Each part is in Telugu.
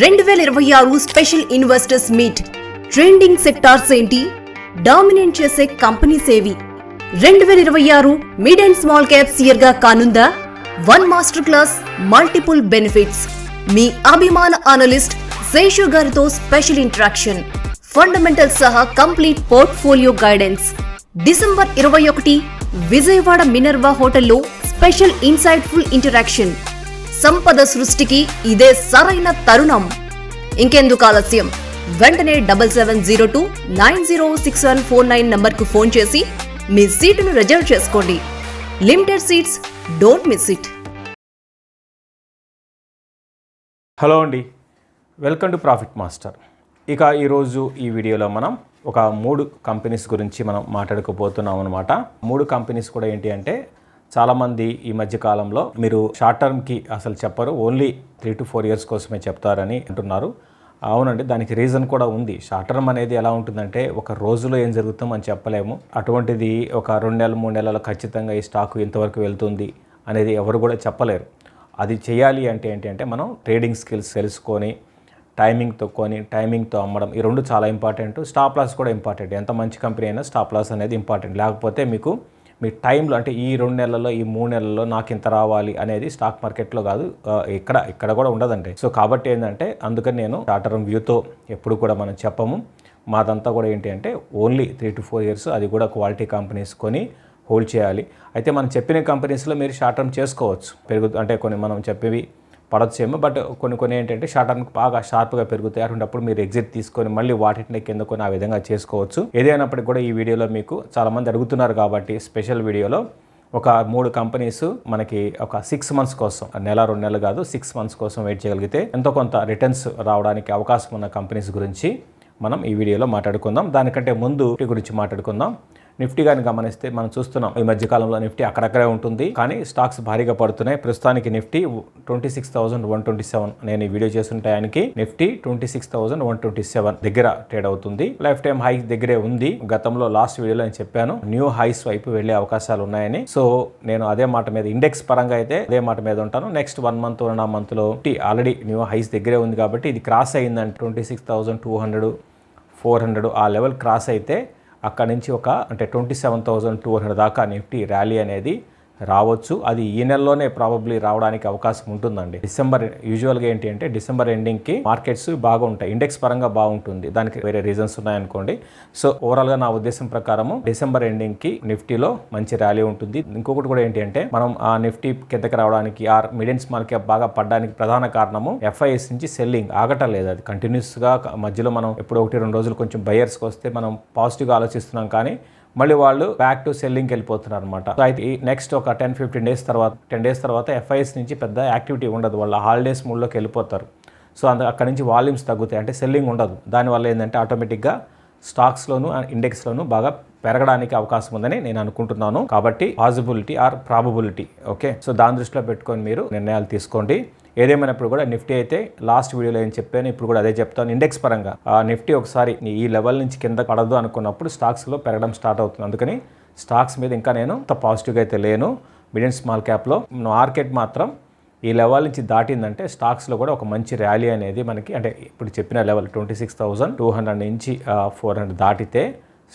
రెండు వేల ఇరవై ఆరు special investors meet. Trending sectors ఏంటి? డామినేట్ చేసే కంపెనీస్ ఏవి రెండు వేల ఇరవై ఆరు మిడ్ అండ్ స్మాల్ క్యాప్స్ ఇయర్గా కానుందా? One master class multiple benefits మీ అభిమాన అనలిస్ట్ శేషు గారితో స్పెషల్ ఇంటరాక్షన్ ఫండమెంటల్ సహా కంప్లీట్ పోర్ట్ఫోలియో గైడెన్స్ డిసెంబర్ ఇరవై ఒకటి విజయవాడ మినర్వా హోటల్లో స్పెషల్ ఇన్సైట్ఫుల్ ఇంటరాక్షన్ సంపద సృష్టికి ఇదే సరైన తరుణం. ఇంకెందుకు ఆలస్యం? వెంటనే double seven zero two nine zero six one four nine నంబర్కు ఫోన్ చేసి మీ సీటును రిజర్వ్ చేసుకోండి. Limited seats don't miss it. Hello అండి. Welcome to Profit Master. ఇక ఈరోజు ఈ వీడియోలో మనం ఒక మూడు కంపెనీస్ గురించి మనం మాట్లాడుకోబోతున్నాం అనమాట మూడు కంపెనీస్ కూడా ఏంటి అంటే చాలామంది ఈ మధ్య కాలంలో మీరు షార్ట్ టర్మ్కి అసలు చెప్పరు only three to four years కోసమే చెప్తారని అంటున్నారు. అవునండి దానికి రీజన్ కూడా ఉంది. షార్ట్ టర్మ్ అనేది ఎలా ఉంటుందంటే ఒక రోజులో ఏం జరుగుతుందో మనం చెప్పలేము. అటువంటిది ఒక రెండు నెలలు మూడు నెలలు ఖచ్చితంగా ఈ స్టాక్ ఇంతవరకు వెళ్తుంది అనేది ఎవరు కూడా చెప్పలేరు. అది చేయాలి అంటే ఏంటి అంటే మనం ట్రేడింగ్ స్కిల్స్ తెలుసుకొని టైమింగ్తో కొని టైమింగ్తో అమ్మడం ఈ రెండు చాలా ఇంపార్టెంట్ స్టాప్ లాస్ కూడా ఇంపార్టెంట్ ఎంత మంచి కంపెనీ అయినా స్టాప్ లాస్ అనేది ఇంపార్టెంట్ లేకపోతే మీకు మీ టైంలో అంటే ఈ రెండు నెలల్లో ఈ మూడు నెలల్లో నాకు ఇంత రావాలి అనేది స్టాక్ మార్కెట్లో కాదు ఇక్కడ ఇక్కడ కూడా ఉండదండి. సో కాబట్టి ఏంటంటే అందుకని నేను షార్ట్ వ్యూతో ఎప్పుడు కూడా మనం చెప్పము. మాదంతా కూడా ఏంటి అంటే only three to four years అది కూడా క్వాలిటీ కంపెనీస్ కొని హోల్డ్ చేయాలి. అయితే మనం చెప్పిన కంపెనీస్లో మీరు షార్ట్ టర్మ్ చేసుకోవచ్చు. పెరుగు అంటే కొన్ని మనం చెప్పేవి పడొచ్చేమో బట్ కొన్ని కొన్ని ఏంటంటే షార్ట్ టర్మ్ బాగా షార్ప్గా పెరుగుతాయి. అటువంటిప్పుడు మీరు ఎగ్జిట్ తీసుకొని మళ్ళీ వాటిని కింద కొన్ని ఆ విధంగా చేసుకోవచ్చు. ఏదైనప్పటికీ కూడా ఈ వీడియోలో మీకు చాలామంది అడుగుతున్నారు కాబట్టి స్పెషల్ వీడియోలో ఒక మూడు కంపెనీస్ మనకి ఒక సిక్స్ మంత్స్ కోసం నెల రెండు నెలలు కాదు సిక్స్ మంత్స్ కోసం వెయిట్ చేయగలిగితే ఎంతో కొంత రిటర్న్స్ రావడానికి అవకాశం ఉన్న కంపెనీస్ గురించి మనం ఈ వీడియోలో మాట్లాడుకుందాం. దానికంటే ముందు గురించి మాట్లాడుకుందాం. నిఫ్టీ కానీ గమనిస్తే మనం చూస్తున్నాం ఈ మధ్యకాలంలో నిఫ్టీ అక్కడక్కడే ఉంటుంది. కానీ స్టాక్స్ భారీగా పడుతున్నాయి. ప్రస్తుతానికి Nifty twenty six thousand one twenty seven నేను ఈ వీడియో చేసిన టయానికి Nifty twenty six thousand one twenty seven దగ్గర ట్రేడ్ అవుతుంది. లైఫ్ టైం హై దగ్గరే ఉంది. గతంలో లాస్ట్ వీడియోలో నేను చెప్పాను న్యూ హైస్ వైపు వెళ్ళే అవకాశాలు ఉన్నాయని. సో నేను అదే మాట మీద ఇండెక్స్ పరంగా అయితే అదే మాట మీద ఉంటాను. నెక్స్ట్ వన్ మంత్ వన్ మంత్లో ఆల్రెడీ న్యూ హైస్ దగ్గరే ఉంది కాబట్టి ఇది క్రాస్ అయిందంటే twenty six thousand two hundred four hundred ఆ లెవెల్ క్రాస్ అయితే అక్కడ నుంచి ఒక అంటే twenty seven thousand two hundred దాకా నిఫ్టీ ర్యాలీ అనేది రావచ్చు. అది ఈ నెలలోనే ప్రాబబ్లీ రావడానికి అవకాశం ఉంటుందండి. డిసెంబర్ యూజువల్గా ఏంటి అంటే డిసెంబర్ ఎండింగ్కి మార్కెట్స్ బాగా ఉంటాయి ఇండెక్స్ పరంగా బాగుంటుంది. దానికి వేరే రీజన్స్ ఉన్నాయనుకోండి. సో ఓవరాల్గా నా ఉద్దేశం ప్రకారము డిసెంబర్ ఎండింగ్కి నిఫ్టీలో మంచి ర్యాలీ ఉంటుంది. ఇంకొకటి కూడా ఏంటి అంటే మనం ఆ నిఫ్టీ కిందకి రావడానికి ఆ మిడిల్ స్మాల్ క్యాప్ బాగా పడడానికి ప్రధాన కారణము ఎఫ్ఐఎస్ నుంచి సెల్లింగ్ ఆగటం లేదు. అది కంటిన్యూస్గా మధ్యలో మనం ఎప్పుడు ఒకటి రెండు రోజులు కొంచెం బయర్స్కి వస్తే మనం పాజిటివ్గా ఆలోచిస్తున్నాం కానీ మళ్ళీ వాళ్ళు బ్యాక్ టు సెల్లింగ్కి వెళ్ళిపోతున్నారు అనమాట సో అయితే నెక్స్ట్ ఒక టెన్ ఫిఫ్టీన్ డేస్ తర్వాత టెన్ డేస్ తర్వాత ఎఫ్ఐఎస్ నుంచి పెద్ద యాక్టివిటీ ఉండదు. వాళ్ళ హాలిడేస్ మూడ్లోకి వెళ్ళిపోతారు. సో అందు అక్కడ నుంచి వాల్యూమ్స్ తగ్గుతాయి. అంటే సెల్లింగ్ ఉండదు. దానివల్ల ఏంటంటే ఆటోమేటిక్గా స్టాక్స్లోను ఇండెక్స్లోను బాగా పెరగడానికి అవకాశం ఉందని నేను అనుకుంటున్నాను. కాబట్టి possibility or probability okay so దాని దృష్టిలో పెట్టుకొని మీరు నిర్ణయాలు తీసుకోండి. ఏదేమైనప్పుడు కూడా నిఫ్టీ అయితే లాస్ట్ వీడియోలో ఏం చెప్పాను ఇప్పుడు కూడా అదే చెప్తాను. ఇండెక్స్ పరంగా నిఫ్టీ ఒకసారి ఈ లెవెల్ నుంచి కింద పడదు అనుకున్నప్పుడు స్టాక్స్లో పెరగడం స్టార్ట్ అవుతుంది. అందుకని స్టాక్స్ మీద ఇంకా నేను అంత పాజిటివ్గా అయితే లేను. మిడిల్ స్మాల్ క్యాప్లో మార్కెట్ మాత్రం ఈ లెవెల్ నుంచి దాటిందంటే స్టాక్స్లో కూడా ఒక మంచి ర్యాలీ అనేది మనకి అంటే ఇప్పుడు చెప్పిన level twenty six thousand two hundred నుంచి ఫోర్ హండ్రెడ్ దాటితే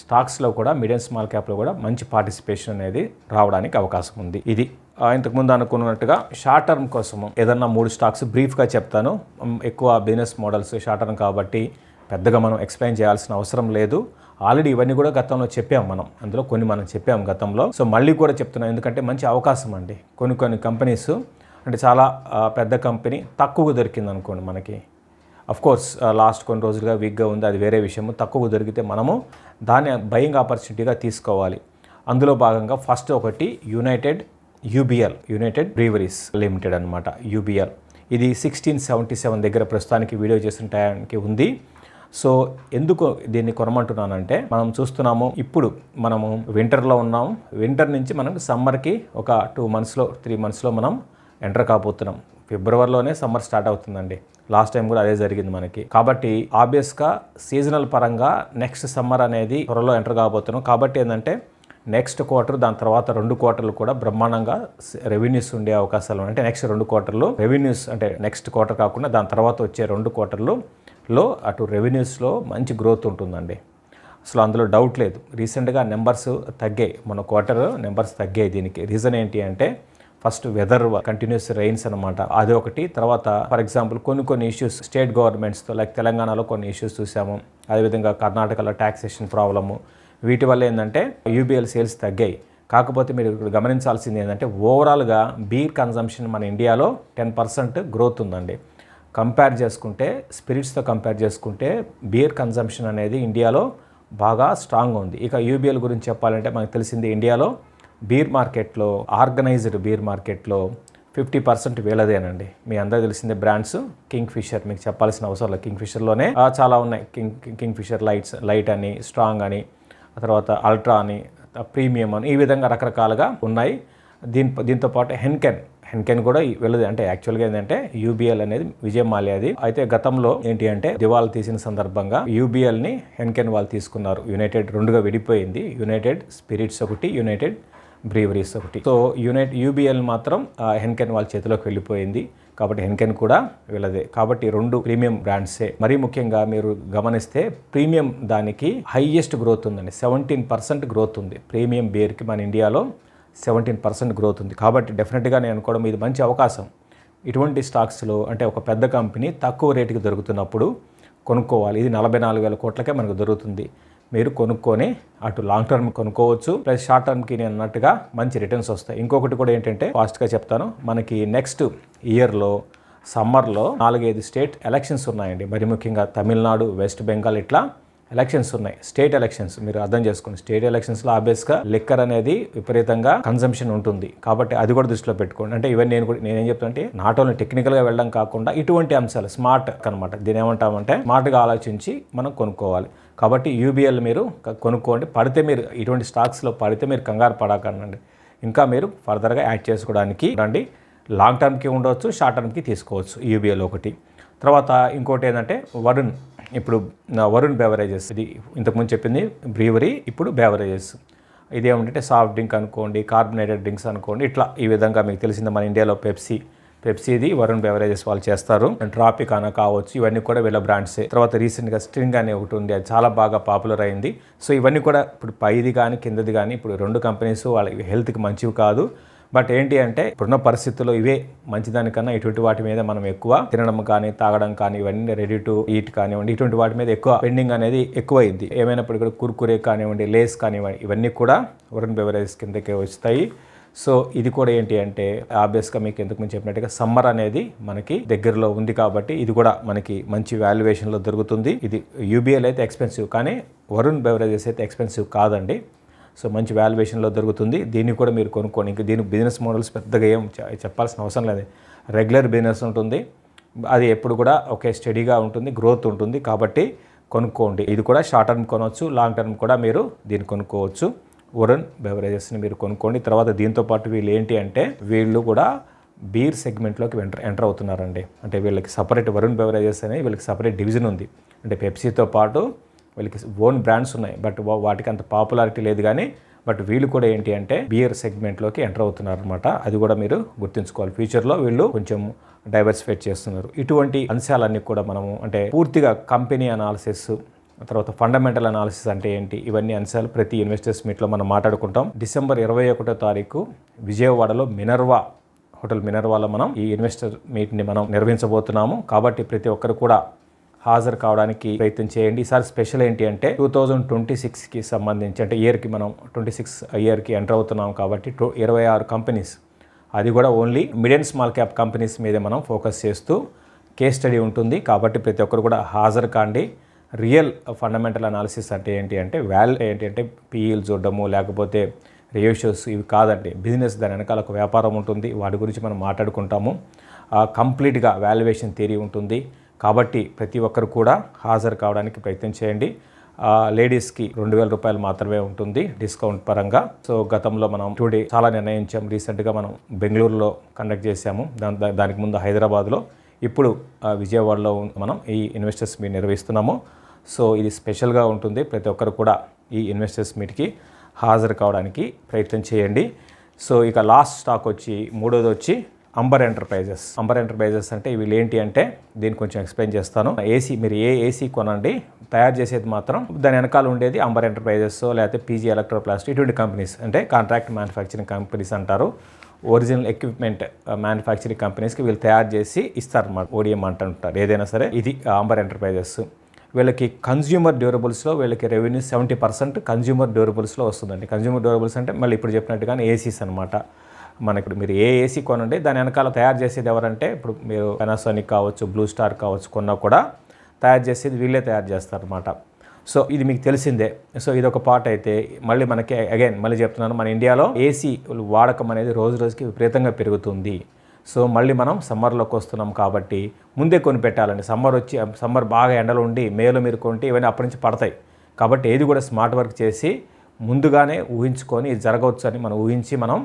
స్టాక్స్లో కూడా మీడియం స్మాల్ క్యాప్లో కూడా మంచి పార్టిసిపేషన్ అనేది రావడానికి అవకాశం ఉంది. ఇది ఇంతకుముందు అనుకున్నట్టుగా షార్ట్ టర్మ్ కోసము. ఏదన్నా మూడు స్టాక్స్ బ్రీఫ్గా చెప్తాను. ఎక్కువ బిజినెస్ మోడల్స్ షార్ట్ టర్మ్ కాబట్టి పెద్దగా మనం ఎక్స్ప్లెయిన్ చేయాల్సిన అవసరం లేదు. ఆల్రెడీ ఇవన్నీ కూడా గతంలో చెప్పాం మనం. అందులో కొన్ని మనం చెప్పాం గతంలో. సో మళ్ళీ కూడా చెప్తున్నాం ఎందుకంటే మంచి అవకాశం అండి. కొన్ని కొన్ని కంపెనీస్ అంటే చాలా పెద్ద కంపెనీ తక్కువ దొరికింది అనుకోండి మనకి. అఫ్ కోర్స్ లాస్ట్ కొన్ని రోజులుగా వీక్గా ఉంది. అది వేరే విషయము. తక్కువ దొరికితే మనము దాన్ని బయింగ్ ఆపర్చునిటీగా తీసుకోవాలి. అందులో భాగంగా ఫస్ట్ ఒకటి United UBL United Breweries Limited అనమాట యూబిఎల్. ఇది సిక్స్టీన్ సెవెంటీ సెవెన్ దగ్గర ప్రస్తుతానికి వీడియో చేసిన టైంకి ఉంది. సో ఎందుకు దీన్ని కొనమంటున్నానంటే మనం చూస్తున్నాము ఇప్పుడు మనము వింటర్లో ఉన్నాము వింటర్ నుంచి మనం సమ్మర్కి ఒక టూ మంత్స్లో త్రీ మంత్స్లో మనం ఎంటర్ కాబోతున్నాం. ఫిబ్రవరిలోనే సమ్మర్ స్టార్ట్ అవుతుందండి. లాస్ట్ టైం కూడా అదే జరిగింది మనకి. కాబట్టి ఆబ్వియస్గా సీజనల్ పరంగా నెక్స్ట్ సమ్మర్ అనేది త్వరలో ఎంటర్ కాబోతున్నాం. కాబట్టి ఏంటంటే నెక్స్ట్ క్వార్టర్ దాని తర్వాత రెండు క్వార్టర్లు కూడా బ్రహ్మాండంగా రెవెన్యూస్ ఉండే అవకాశాలు ఉన్నాయి. అంటే నెక్స్ట్ రెండు క్వార్టర్లు రెవెన్యూస్ అంటే నెక్స్ట్ క్వార్టర్ కాకుండా దాని తర్వాత వచ్చే రెండు క్వార్టర్లు లో అటు రెవెన్యూస్లో మంచి గ్రోత్ ఉంటుందండి. అసలు అందులో డౌట్ లేదు. రీసెంట్గా నెంబర్స్ తగ్గాయి. మన క్వార్టర్ నెంబర్స్ తగ్గాయి దీనికి. రీజన్ ఏంటి అంటే ఫస్ట్ వెదర్ కంటిన్యూస్ రెయిన్స్ అనమాట అది ఒకటి. తర్వాత ఫర్ ఎగ్జాంపుల్ కొన్ని కొన్ని ఇష్యూస్ స్టేట్ గవర్నమెంట్స్తో లైక్ తెలంగాణలో కొన్ని ఇష్యూస్ చూసాము. అదేవిధంగా కర్ణాటకలో ట్యాక్సేషన్ ప్రాబ్లము వీటి వల్ల ఏంటంటే యూబీఎల్ సేల్స్ తగ్గాయి. కాకపోతే మీరు ఇక్కడ గమనించాల్సింది ఏంటంటే ఓవరాల్గా బీర్ కన్జంప్షన్ మన ఇండియాలో టెన్ పర్సెంట్ గ్రోత్ ఉందండి. కంపేర్ చేసుకుంటే స్పిరిట్స్తో కంపేర్ చేసుకుంటే బీర్ కన్జంప్షన్ అనేది ఇండియాలో బాగా స్ట్రాంగ్ ఉంది. ఇక యూబీఎల్ గురించి చెప్పాలంటే మనకు తెలిసింది ఇండియాలో బీర్ మార్కెట్లో ఆర్గనైజ్డ్ బీర్ మార్కెట్లో ఫిఫ్టీ పర్సెంట్ వీళ్ళదేనండి. మీ అందరూ తెలిసిందే బ్రాండ్స్. కింగ్ ఫిషర్ మీకు చెప్పాల్సిన అవసరం లేదు. కింగ్ ఫిషర్లోనే చాలా ఉన్నాయి. King Kingfisher lights light అని స్ట్రాంగ్ అని ఆ తర్వాత అల్ట్రా అని ప్రీమియం అని ఈ విధంగా రకరకాలుగా ఉన్నాయి. దీని దీంతో పాటు హెన్కెన్ హెన్కెన్ కూడా వెళ్ళదు. అంటే యాక్చువల్గా ఏంటంటే యూబీఎల్ అనేది విజయ్ మాల్యాది అయితే గతంలో ఏంటి అంటే దివాళ తీసిన సందర్భంగా యూబీఎల్ని హెన్కెన్ వాళ్ళు తీసుకున్నారు. యునైటెడ్ రెండుగా విడిపోయింది. యునైటెడ్ స్పిరిట్స్ ఒకటి యునైటెడ్ బ్రీవరీస్ ఒకటి. సో యునైట్ యూబీఎల్ మాత్రం హెన్కెన్ వాళ్ళ చేతిలోకి వెళ్ళిపోయింది. కాబట్టి హెన్కెన్ కూడా వీళ్ళదే. కాబట్టి రెండు ప్రీమియం బ్రాండ్సే మరీ ముఖ్యంగా మీరు గమనిస్తే ప్రీమియం దానికి హైయెస్ట్ గ్రోత్ ఉందండి. సెవెంటీన్ పర్సెంట్ గ్రోత్ ఉంది. ప్రీమియం బేర్కి మన ఇండియాలో సెవెంటీన్ పర్సెంట్ గ్రోత్ ఉంది. కాబట్టి డెఫినెట్గా నేను అనుకోవడం ఇది మంచి అవకాశం. ఇటువంటి స్టాక్స్లో అంటే ఒక పెద్ద కంపెనీ తక్కువ రేటుకి దొరుకుతున్నప్పుడు కొనుక్కోవాలి. ఇది నలభై నాలుగు వేల కోట్లకే మనకు దొరుకుతుంది. మీరు కొనుక్కొని అటు లాంగ్ టర్మ్ కొనుక్కోవచ్చు. ప్లస్ షార్ట్ టర్మ్కి నేను అన్నట్టుగా మంచి రిటర్న్స్ వస్తాయి. ఇంకొకటి కూడా ఏంటంటే ఫాస్ట్గా చెప్తాను. మనకి నెక్స్ట్ ఇయర్లో సమ్మర్లో నాలుగైదు స్టేట్ ఎలక్షన్స్ ఉన్నాయండి. మరి ముఖ్యంగా తమిళనాడు వెస్ట్ బెంగాల్ ఇట్లా ఎలక్షన్స్ ఉన్నాయి. స్టేట్ ఎలక్షన్స్ మీరు అర్థం చేసుకోండి స్టేట్ ఎలక్షన్స్లో ఆబ్వియస్గా లిక్కర్ అనేది విపరీతంగా కన్సంప్షన్ ఉంటుంది. కాబట్టి అది కూడా దృష్టిలో పెట్టుకోండి. అంటే ఇవన్నీ నేను కూడా నేనేం చెప్తానంటే నాట్ ఓన్లీ టెక్నికల్గా వెళ్ళడం కాకుండా ఇటువంటి అంశాలు స్మార్ట్ అనమాట దీని ఏమంటామంటే స్మార్ట్గా ఆలోచించి మనం కొనుక్కోవాలి. కాబట్టి యూబీఎల్ మీరు కొనుక్కోండి. పడితే మీరు ఇటువంటి స్టాక్స్లో పడితే మీరు కంగారు పడకండి. ఇంకా మీరు ఫర్దర్గా యాడ్ చేసుకోవడానికి రండి. లాంగ్ టర్మ్కి ఉండవచ్చు షార్ట్ టర్మ్కి తీసుకోవచ్చు. యూబీఎల్ ఒకటి. తర్వాత ఇంకోటి ఏంటంటే వరుణ్. ఇప్పుడు వరుణ్ బెవరేజెస్ ఇది ఇంతకుముందు చెప్పింది బ్రీవరీ ఇప్పుడు బెవరేజెస్ ఇదేమంటే సాఫ్ట్ డ్రింక్ అనుకోండి కార్బొనేటెడ్ డ్రింక్స్ అనుకోండి ఇట్లా ఈ విధంగా మీకు తెలిసింది మన ఇండియాలో పెప్సీ పెప్సీది వరుణ్ బెవరేజెస్ వాళ్ళు చేస్తారు. ట్రాపిక్ అన కావచ్చు ఇవన్నీ కూడా వీళ్ళ బ్రాండ్సే తర్వాత రీసెంట్గా స్ట్రింగ్ అనే ఒకటి ఉంది అది చాలా బాగా పాపులర్ అయింది. సో ఇవన్నీ కూడా ఇప్పుడు పైది కానీ కిందది కానీ ఇప్పుడు రెండు కంపెనీస్ వాళ్ళ హెల్త్కి మంచివి కాదు. బట్ ఏంటి అంటే ఇప్పుడున్న పరిస్థితుల్లో ఇవే మంచిదానికన్నా ఇటువంటి వాటి మీద మనం ఎక్కువ తినడం కానీ తాగడం కానీ ఇవన్నీ రెడీ టు ఈట్ కానివ్వండి ఇటువంటి వాటి మీద ఎక్కువ పెండింగ్ అనేది ఎక్కువైంది. ఏమైనప్పుడు కూడా కుర్కురే కానివ్వండి లేస్ కానివ్వండి ఇవన్నీ కూడా వరుణ్ బెవరేజెస్ కిందకే వస్తాయి. సో ఇది కూడా ఏంటి అంటే ఆబ్వియస్గా మీకు ఎందుకు ముందు చెప్పినట్టుగా సమ్మర్ అనేది మనకి దగ్గరలో ఉంది కాబట్టి ఇది కూడా మనకి మంచి వాల్యుయేషన్లో దొరుకుతుంది. ఇది యూబీఎల్ అయితే ఎక్స్పెన్సివ్ కానీ వరుణ్ బెవరేజెస్ అయితే ఎక్స్పెన్సివ్ కాదండి. సో మంచి వాల్యుయేషన్లో దొరుకుతుంది. దీన్ని కూడా మీరు కొనుక్కోండి. ఇంకా దీని బిజినెస్ మోడల్స్ పెద్దగా ఏం చెప్పాల్సిన అవసరం లేదు. రెగ్యులర్ బిజినెస్ ఉంటుంది. అది ఎప్పుడు కూడా ఒకే స్టడీగా ఉంటుంది. గ్రోత్ ఉంటుంది. కాబట్టి కొనుక్కోండి. ఇది కూడా షార్ట్ టర్మ్ కొనవచ్చు లాంగ్ టర్మ్ కూడా మీరు దీన్ని కొనుక్కోవచ్చు. వరుణ్ బెవరేజెస్ని మీరు కొనుక్కోండి. తర్వాత దీంతో పాటు వీళ్ళు ఏంటి అంటే వీళ్ళు కూడా బీర్ సెగ్మెంట్లోకి ఎంటర్ ఎంటర్ అవుతున్నారండి. అంటే వీళ్ళకి సపరేట్ వరుణ్ బెవరేజెస్ అనే వీళ్ళకి సపరేట్ డివిజన్ ఉంది. అంటే పెప్సీతో పాటు వీళ్ళకి ఓన్ బ్రాండ్స్ ఉన్నాయి. బట్ వాటికి అంత పాపులారిటీ లేదు కానీ బట్ వీళ్ళు కూడా ఏంటి అంటే బియర్ సెగ్మెంట్లోకి ఎంటర్ అవుతున్నారు అనమాట అది కూడా మీరు గుర్తుంచుకోవాలి. ఫ్యూచర్లో వీళ్ళు కొంచెం డైవర్సిఫై చేస్తున్నారు. ఇటువంటి అంశాలన్నీ కూడా మనము అంటే పూర్తిగా కంపెనీ అనాలిసిస్ తర్వాత ఫండమెంటల్ అనాలిసిస్ అంటే ఏంటి ఇవన్నీ అంశాలు ప్రతి ఇన్వెస్టర్స్ మీట్లో మనం మాట్లాడుకుంటాం. డిసెంబర్ ఇరవై ఒకటో తారీఖు విజయవాడలో మినర్వా హోటల్ మినర్వాలో మనం ఈ ఇన్వెస్టర్ మీట్ని మనం నిర్వహించబోతున్నాము. కాబట్టి ప్రతి ఒక్కరు కూడా హాజరు కావడానికి ప్రయత్నం చేయండి. ఈసారి స్పెషల్ ఏంటి అంటే టూ థౌజండ్ ట్వంటీ సిక్స్కి సంబంధించి అంటే ఇయర్కి మనం ట్వంటీ సిక్స్ ఇయర్కి ఎంటర్ అవుతున్నాం కాబట్టి టూ ఇరవై ఆరు కంపెనీస్ అది కూడా only mid and small cap companies మీదే మనం ఫోకస్ చేస్తూ కేస్ స్టడీ ఉంటుంది. కాబట్టి ప్రతి ఒక్కరు కూడా హాజరు కాండి. రియల్ ఫండమెంటల్ అనాలిసిస్ అంటే ఏంటి అంటే వాల్ ఏంటి అంటే పీఈలు చూడడము లేకపోతే రేషియోస్ ఇవి కాదండి. బిజినెస్ దాని వెనకాల ఒక వ్యాపారం ఉంటుంది. వాటి గురించి మనం మాట్లాడుకుంటాము. కంప్లీట్గా వాల్యుయేషన్ థియరీ ఉంటుంది. కాబట్టి ప్రతి ఒక్కరు కూడా హాజరు కావడానికి ప్రయత్నం చేయండి. లేడీస్కి రెండు వేల రూపాయలు మాత్రమే ఉంటుంది డిస్కౌంట్ పరంగా. సో గతంలో మనం టుడే చాలా నిర్ణయించాం. రీసెంట్గా మనం బెంగళూరులో కండక్ట్ చేశాము. దాని దానికి ముందు హైదరాబాద్లో. ఇప్పుడు విజయవాడలో మనం ఈ ఇన్వెస్టర్స్ మీట్ నిర్వహిస్తున్నాము. సో ఇది స్పెషల్గా ఉంటుంది. ప్రతి ఒక్కరు కూడా ఈ ఇన్వెస్టర్స్ మీట్కి హాజరు కావడానికి ప్రయత్నం చేయండి. సో ఇక లాస్ట్ స్టాక్ వచ్చి మూడోది వచ్చి అంబర్ ఎంటర్ప్రైజెస్. అంబర్ ఎంటర్ప్రైజెస్ అంటే వీళ్ళు ఏంటి అంటే దీన్ని కొంచెం ఎక్స్ప్లెయిన్ చేస్తాను. ఏసీ మీరు ఏ ఏసీ కొనండి తయారు చేసేది మాత్రం దాని వెనకాల ఉండేది అంబర్ ఎంటర్ప్రైజెస్ లేకపోతే పీజీ ఎలక్ట్రోప్లాస్ట్ ఇటువంటి కంపెనీస్. అంటే కాంట్రాక్ట్ మ్యానుఫ్యాక్చరింగ్ కంపెనీస్ అంటారు. ఒరిజినల్ ఎక్విప్మెంట్ మ్యానుఫ్యాక్చరింగ్ కంపెనీస్కి వీళ్ళు తయారు చేసి ఇస్తారన్నమాట. ఓడిఎం అంటుంటారు. ఏదైనా సరే ఇది అంబర్ ఎంటర్ప్రైజెస్. వీళ్ళకి కన్జ్యూమర్ డ్యూరబుల్స్లో వీళ్ళకి రెవెన్యూ సెవెంటీ పర్సెంట్ కన్జ్యూమర్ డ్యూరబుల్స్లో వస్తుందండి. కన్జ్యూమర్ డ్యూరబుల్స్ అంటే మళ్ళీ ఇప్పుడు చెప్పినట్టుగానే ఏసీస్ అనమాట మనకి ఇప్పుడు మీరు ఏ ఏసీ కొనండి దాని వెనకాల తయారు చేసేది ఎవరంటే ఇప్పుడు మీరు పెనాసోనిక్ కావచ్చు బ్లూ స్టార్ కావచ్చు కొన్నా కూడా తయారు చేసేది వీళ్ళే తయారు చేస్తారనమాట సో ఇది మీకు తెలిసిందే. సో ఇది ఒక పార్ట్ అయితే మళ్ళీ మనకి అగైన్ మళ్ళీ చెప్తున్నాను మన ఇండియాలో ఏసీ వాడకం అనేది రోజు రోజుకి విపరీతంగా పెరుగుతుంది. సో మళ్ళీ మనం సమ్మర్లోకి వస్తున్నాం కాబట్టి ముందే కొని పెట్టాలండి సమ్మర్ వచ్చి సమ్మర్ బాగా ఎండలు ఉండి మేలో మీరు కొంటే ఇవన్నీ అప్పటి నుంచి పడతాయి. కాబట్టి ఏది కూడా స్మార్ట్ వర్క్ చేసి ముందుగానే ఊహించుకొని ఇది జరగవచ్చు అని మనం ఊహించి మనం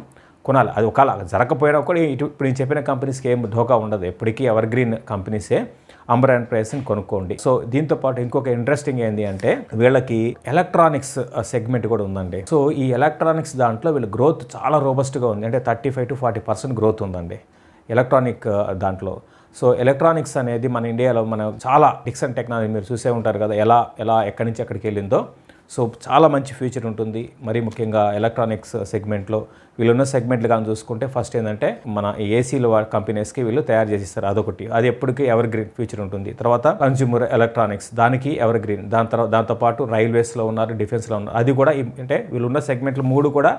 కొనాలి. అది ఒకవేళ జరగకపోయినా కూడా ఇటు ఇప్పుడు నేను చెప్పిన కంపెనీస్కి ఏం ధోకా ఉండదు. ఎప్పటికీ ఎవర్ గ్రీన్ కంపెనీసే అంబర్ ఎంటర్ప్రైజెస్ని ప్రైస్ని కొనుక్కోండి. సో దీంతో పాటు ఇంకొక ఇంట్రెస్టింగ్ ఏంటి అంటే వీళ్ళకి ఎలక్ట్రానిక్స్ సెగ్మెంట్ కూడా ఉందండి. సో ఈ ఎలక్ట్రానిక్స్ దాంట్లో వీళ్ళ గ్రోత్ చాలా రోబస్ట్గా ఉంది. అంటే thirty five to forty percent growth ఉందండి ఎలక్ట్రానిక్ దాంట్లో. సో ఎలక్ట్రానిక్స్ అనేది మన ఇండియాలో మన చాలా డిక్సన్ టెక్నాలజీ మీరు చూసే ఉంటారు కదా ఎలా ఎలా ఎక్కడి నుంచి ఎక్కడికి వెళ్ళిందో. సో చాలా మంచి ఫ్యూచర్ ఉంటుంది. మరీ ముఖ్యంగా ఎలక్ట్రానిక్స్ సెగ్మెంట్లో వీళ్ళున్న సెగ్మెంట్లు కానీ చూసుకుంటే ఫస్ట్ ఏంటంటే మన ఏసీలు కంపెనీస్కి వీళ్ళు తయారు చేసిస్తారు అదొకటి. అది ఎప్పటికీ ఎవర్ గ్రీన్ ఫ్యూచర్ ఉంటుంది. తర్వాత కన్జ్యూమర్ ఎలక్ట్రానిక్స్ దానికి ఎవర్ గ్రీన్ దాని తర్వాత దాంతోపాటు రైల్వేస్లో ఉన్నారు డిఫెన్స్లో ఉన్నారు. అది కూడా అంటే వీళ్ళున్న సెగ్మెంట్లు మూడు కూడా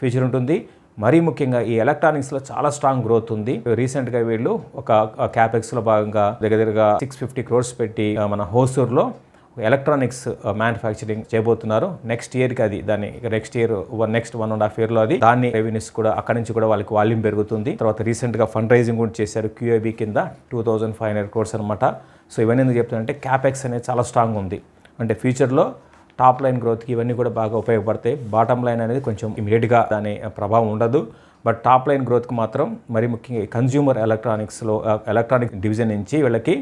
ఫ్యూచర్ ఉంటుంది. మరీ ముఖ్యంగా ఈ ఎలక్ట్రానిక్స్లో చాలా స్ట్రాంగ్ గ్రోత్ ఉంది. రీసెంట్గా వీళ్ళు ఒక క్యాపెక్స్లో భాగంగా దగ్గర దగ్గరగా సిక్స్ ఫిఫ్టీ క్రోర్స్ పెట్టి మన హోసూర్లో ఎలక్ట్రానిక్స్ మ్యానుఫ్యాక్చరింగ్ చేయబోతున్నారు. నెక్స్ట్ ఇయర్కి అది దాన్ని next year one next one and half ఇయర్లో అది దాన్ని రెవెన్యూస్ కూడా అక్కడి నుంచి కూడా వాళ్ళకి వాల్యూమ్ పెరుగుతుంది. తర్వాత రీసెంట్గా ఫండ్ రైజింగ్ కూడా చేశారు క్యూఐబీ కింద two thousand five hundred crores అనమాట సో ఇవన్నీ ఎందుకు చెప్తానంటే క్యాపెక్స్ అనేది చాలా స్ట్రాంగ్ ఉంది. అంటే ఫ్యూచర్లో టాప్ లైన్ గ్రోత్కి ఇవన్నీ కూడా బాగా ఉపయోగపడతాయి. బాటమ్ లైన్ అనేది కొంచెం ఇమీడియట్గా దాని ప్రభావం ఉండదు. బట్ టాప్ లైన్ గ్రోత్కి మాత్రం మరి ముఖ్యంగా కన్జ్యూమర్ ఎలక్ట్రానిక్స్లో ఎలక్ట్రానిక్ డివిజన్ నుంచి వీళ్ళకి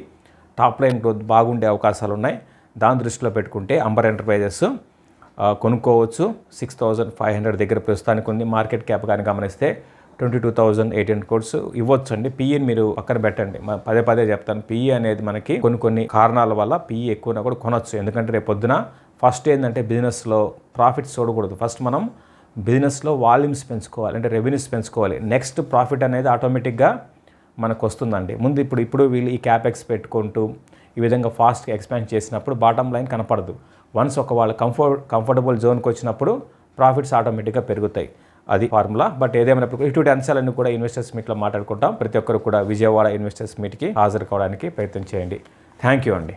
టాప్ లైన్ గ్రోత్ బాగుండే అవకాశాలు ఉన్నాయి. దాని దృష్టిలో పెట్టుకుంటే అంబర్ ఎంటర్ప్రైజెస్ కొనుక్కోవచ్చు. సిక్స్ థౌజండ్ ఫైవ్ హండ్రెడ్ దగ్గర ప్రస్తుతానికి ఉంది. మార్కెట్ క్యాప్ కానీ గమనిస్తే twenty two thousand eight hundred crores ఇవ్వచ్చు అండి పిఈని మీరు పక్కన పెట్టండి. పదే పదే చెప్తాను. పిఈ అనేది మనకి కొన్ని కొన్ని కారణాల వల్ల పిఈ ఎక్కువనా కూడా కొనొచ్చు. ఎందుకంటే రేపు పొద్దున ఫస్ట్ ఏంటంటే బిజినెస్లో ప్రాఫిట్స్ చూడకూడదు. ఫస్ట్ మనం బిజినెస్లో వాల్యూమ్స్ పెంచుకోవాలి. అంటే రెవెన్యూస్ పెంచుకోవాలి. నెక్స్ట్ ప్రాఫిట్ అనేది ఆటోమేటిక్గా మనకు వస్తుందండి ముందు ఇప్పుడు ఇప్పుడు వీళ్ళు ఈ క్యాపెక్స్ పెట్టుకుంటూ ఈ విధంగా ఫాస్ట్గా ఎక్స్పాండ్ చేసినప్పుడు బాటమ్ లైన్ కనపడదు. వన్స్ ఒక వాళ్ళ కంఫర్ట్ కంఫర్టబుల్ జోన్కి వచ్చినప్పుడు ప్రాఫిట్స్ ఆటోమేటిక్గా పెరుగుతాయి. అది ఫార్ములా బట్ ఏదేమైనప్పుడు ఇటువంటి అంశాలన్నీ కూడా ఇన్వెస్టర్స్ మీట్లో మాట్లాడుకుంటాం. ప్రతి ఒక్కరు కూడా విజయవాడ ఇన్వెస్టర్స్ మీట్కి హాజరు కావడానికి ప్రయత్నం చేయండి. థ్యాంక్ యూ అండి.